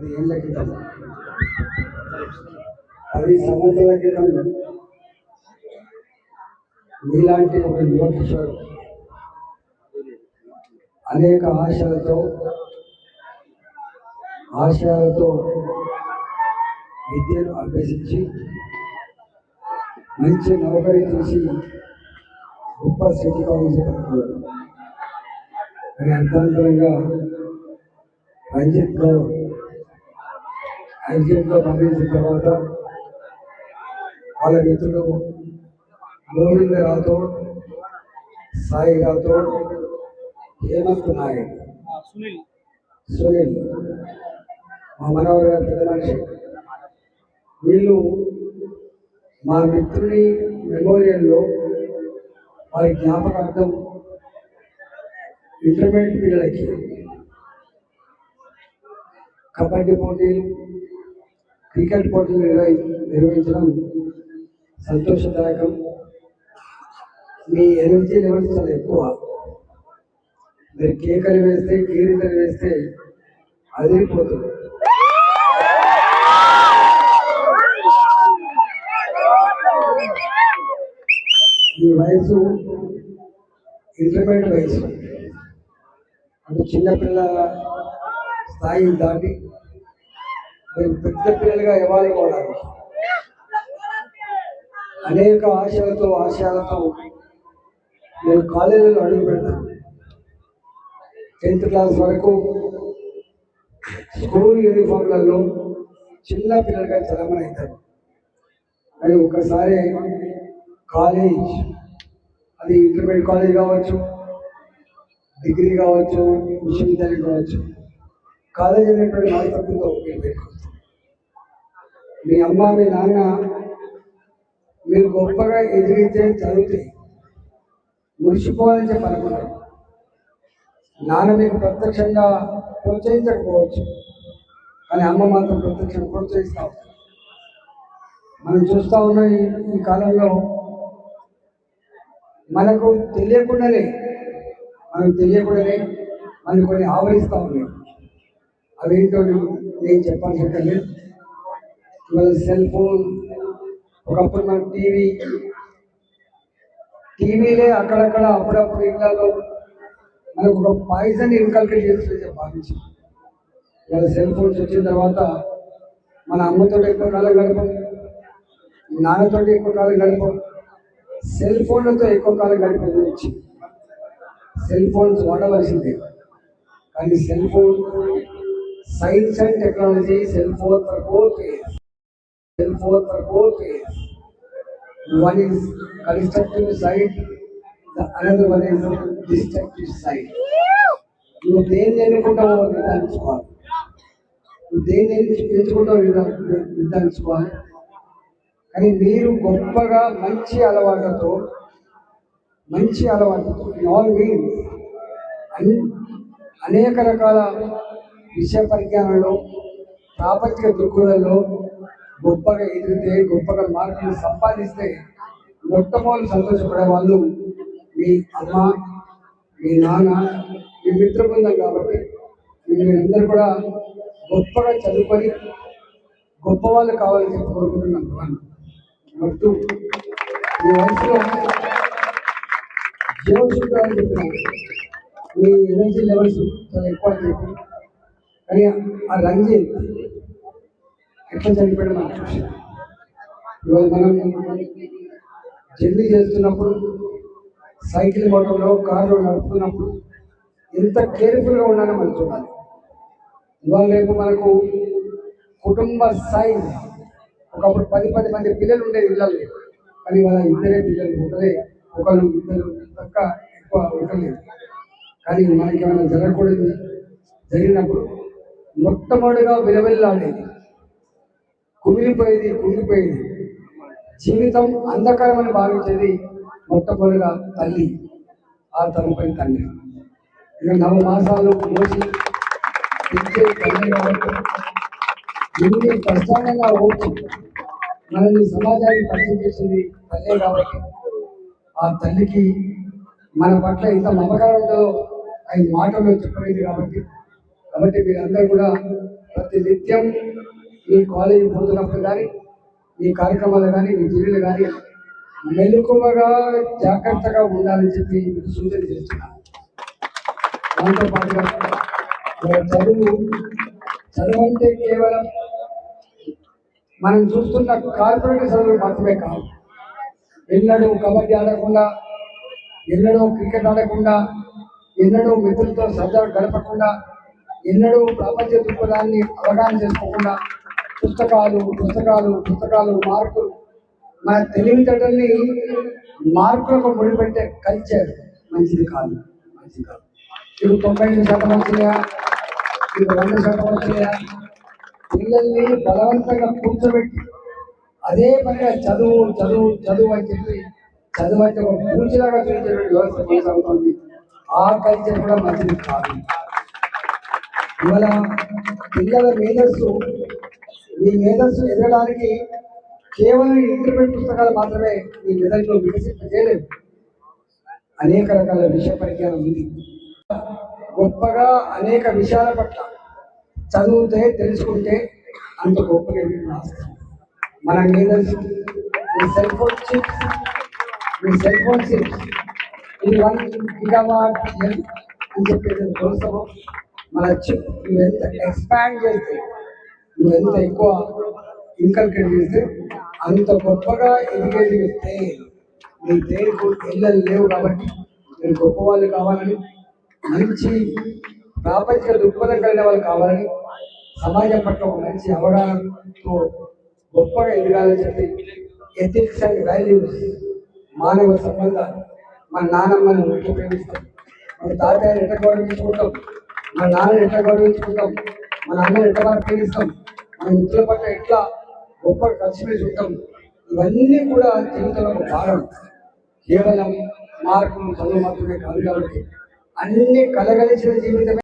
పది ఏళ్ళ క్రితం పది సంవత్సరాల క్రితం మీలాంటి ఒక యువ కిషోర్ అనేక ఆశలతో ఆశయాలతో విద్యను అభ్యసించి మంచి నౌకరీ చేసి గొప్ప సిటీ కాలేజ్ కట్టుకున్నాడు కానీ అర్థాంతరంగా గౌడ్ పనిచేసిన తర్వాత వాళ్ళ మిత్రులు గోవింద రాథోడ్ సాయి రాథోడ్ హేమంత్ నాయక్ సునీల్ సునీల్ మా మనవరు గారు పెద్ద మనిషి. వీళ్ళు మా మిత్రుని మెమోరియల్లో వారి జ్ఞాపకార్థం ఇంటర్మీడియట్ పిల్లలకి కబడ్డీ పోటీలు క్రికెట్ పోటీలు నిర్వహి నిర్వహించడం సంతోషదాయకం. మీ ఎనర్జీ లెవెల్స్ చాలా ఎక్కువ. మీరు కేకలు వేస్తే కీరికలు వేస్తే అదిరిపోతుంది. ఈ వయసు ఇంటర్మీడియట్ వయసు. అంటే చిన్నపిల్లల స్థాయి దాటి మీరు పెద్ద పిల్లలుగా ఇవ్వాలి కూడా అనేక ఆశలతో ఆశయాలతో నేను కాలేజీలో అడుగు పెడతారు టెన్త్ క్లాస్ వరకు స్కూల్ యూనిఫామ్లలో చిన్న పిల్లలుగా చలమని అవుతారు అది ఒకసారి కాలేజ్ అది ఇంటర్మీడియట్ కాలేజ్ కావచ్చు డిగ్రీ కావచ్చు విశ్వవిద్యాలయం కావచ్చు కాలేజ్ అనేటువంటి వాస్తవంతో మీరు పెట్టుకోవచ్చు. మీ అమ్మ మీ నాన్న మీరు గొప్పగా ఎదిగితే చదివితే మురిసిపోవాలని చెప్పి అనుకున్నారు నాన్న మీకు ప్రత్యక్షంగా ప్రోత్సహించకపోవచ్చు కానీ అమ్మ మాత్రం ప్రత్యక్షం ప్రోత్సహిస్తా మనం చూస్తూ ఉన్న ఈ ఈ కాలంలో మనకు తెలియకుండానే మనకు తెలియకుండానే మనం కొన్ని ఆవరిస్తూ ఉన్నాయి. అవేంటో నేను చెప్పాల్సి ఉంటుంది ఇవాళ సెల్ ఫోన్ ఒకప్పుడు మన టీవీ. టీవీలే అక్కడక్కడ అప్పుడప్పుడు ఇళ్ళలో మనకు ఒక పాయిజన్ ఇన్కల్కేట్ చేస్తుంటే భావించి. ఇవాళ సెల్ ఫోన్స్ వచ్చిన తర్వాత మన అమ్మతో ఎక్కువ కాలం గడపం నాన్నతో ఎక్కువ కాలం గడపం సెల్ ఫోన్లతో ఎక్కువ కాలం గడిపేది వచ్చి. సెల్ ఫోన్స్ వాడవలసిందే. కానీ cell phone science and technology cell phone for both ten four for both both one is constructive side, the another one is destructive side. నువ్వు దేన్ని ఎన్నుకుంటావో నిర్ధారించుకోవాలి నువ్వు దేన్ని ఎంచుకుంటావో నిర్ధారించుకోవాలి కానీ మీరు గొప్పగా మంచి అలవాట్లతో మంచి అలవాట్లతో ఇన్ ఆల్ మీన్స్ అన్ అనేక రకాల విషయ పరిజ్ఞానంలో ప్రాపంచిక దృక్కులలో గొప్పగా ఎదిగితే గొప్పగా మార్కులు సంపాదిస్తే మొట్టమొదటి సంతోషపడే వాళ్ళు మీ అమ్మ మీ నాన్న మీ మిత్ర బృందం కాబట్టి మీరందరూ కూడా గొప్పగా చదువుకొని గొప్ప వాళ్ళు కావాలని చెప్పి కోరుకుంటున్నాను వన్ మీ వయసులో జీవశుద్ధి అని మీ ఎనర్జీ లెవెల్స్ చాలా ఎక్కువ అని చెప్పి. కానీ ఆ రంజిత్ ఎట్లా చనిపోయాడు మనం చూసాం ఇవాళ మనం జర్నీ చేస్తున్నప్పుడు సైకిల్ మోటార్లో కారులో నడుపుతున్నప్పుడు ఎంత కేర్ఫుల్గా ఉండాలో మనం చూడాలి. ఇవాళ రేపు మనకు కుటుంబ సైజ్ ఒకప్పుడు పది పది మంది పిల్లలు ఉండేది ఇళ్ళల్లో కానీ వాళ్ళ ఇద్దరే పిల్లలు ఒకరే ఒకళ్ళు ఇద్దరు తక్క ఎక్కువ ఉండలేదు కానీ మనకి ఏమైనా జరగకూడదు. జరిగినప్పుడు మొట్టమొదటిగా విలవిల్లాడేది. కుమిలిపోయేది కుంగిపోయేది. జీవితం అంధకరమని భావించేది మొట్టమొదటిగా తల్లి ఆ తదుపరి తండ్రి. ఇక నవ మాసాలు మోసి తల్లి కాబట్టి ఎన్ని కష్టాలైనా ఓర్చి మనల్ని సమాజానికి పరిచయం చేసింది తల్లే కాబట్టి ఆ తల్లికి మన పట్ల ఎంత మమకారం ఉందో ఐదు మాటల్లో చెప్పలేదు కాబట్టి కాబట్టి మీరందరూ కూడా ప్రతి నిత్యం ఈ కాలేజీ పోతున్నప్పుడు కానీ ఈ కార్యక్రమాలు కానీ మీ జీవులు కానీ మెలకువగా జాగ్రత్తగా ఉండాలని చెప్పి మీకు సూచన చేస్తున్నాను దాంతో పాటుగా చదువు చదువు అంటే కేవలం మనం చూస్తున్న కార్పొరేట్ చదువులు మాత్రమే కాదు. ఎన్నడూ కబడ్డీ ఆడకుండా ఎన్నడూ క్రికెట్ ఆడకుండా ఎన్నడూ మిత్రులతో సరదా గడపకుండా ఎన్నడూ ప్రపంచ దృక్పథాన్ని అవగాహన చేసుకోకుండా పుస్తకాలు పుస్తకాలు పుస్తకాలు మార్కులు మన తెలివితేటల్ని మార్కులకు ముడిపెట్టే కల్చర్ మంచిది కాదు మంచిది కాదు. ఇప్పుడు తొంభై ఐదు శాతం వచ్చినాయా? ఇప్పుడు వంద శాతం వచ్చినాయా? పిల్లల్ని బలవంతంగా కూర్చోబెట్టి అదే పనిగా చదువు చదువు చదువు అని చెప్పి చదువు అంటే ఒక పూజలాగా చూపించేటువంటి వ్యవస్థ కొనసాగుతుంది. ఆ కల్చర్ కూడా మంచిది కాదు. ఇవాళ పిల్లల మేధస్సు మీ మేధస్సు ఎదగడానికి కేవలం ఇంటర్మీడియట్ పుస్తకాలు మాత్రమే మీ మెదడులో వికసింపజేయలేదు అనేక రకాల విషయ పరిజ్ఞానం ఉంది. గొప్పగా అనేక విషయాల పట్ల చదివితే తెలుసుకుంటే అంత గొప్పగా రాస్తాం మన మేధస్సు మీ సెల్ ఫోన్ చిప్స్ మీ సెల్ ఫోన్ చిప్స్ ఇది వన్ గిగావాట్ అని చెప్పేది తెలుస్తాము మన చిప్ ఎంత ఎక్స్పాండ్ చేస్తే నువ్వు ఎంత ఎక్కువ ఇన్కల్కేట్ చేస్తే అంత గొప్పగా ఎదిగేది వస్తే మీ దేనికి ఇళ్ళలు లేవు కాబట్టి మీరు గొప్ప వాళ్ళు కావాలని మంచి ప్రాపంచిక దృక్పథం కలిగిన వాళ్ళు కావాలని సమాజం పట్ల ఒక మంచి అవగాహనతో గొప్పగా ఎదగాలని చెప్పి ఎథిక్స్ అండ్ వాల్యూస్ మానవ సంబంధాలు మన నాన్నమ్మను ఎట్లా ప్రేమిస్తాం. మన తాతయ్యని ఎట్లా గౌరవించుకుంటాం? మన నాన్నని ఎట్లా గౌరవించుకుంటాం? మన అమ్మని ఎట్లా ప్రేమిస్తాం? మన మిత్రుల పట్ల ఎట్లా గొప్ప కలిసిమెలిసి ఉంటాం ఇవన్నీ కూడా జీవితంలో ఒక భాగం. కేవలం మార్గం చదువు మాత్రమే కాదు కాబట్టి అన్ని కలగలిసిన జీవితమే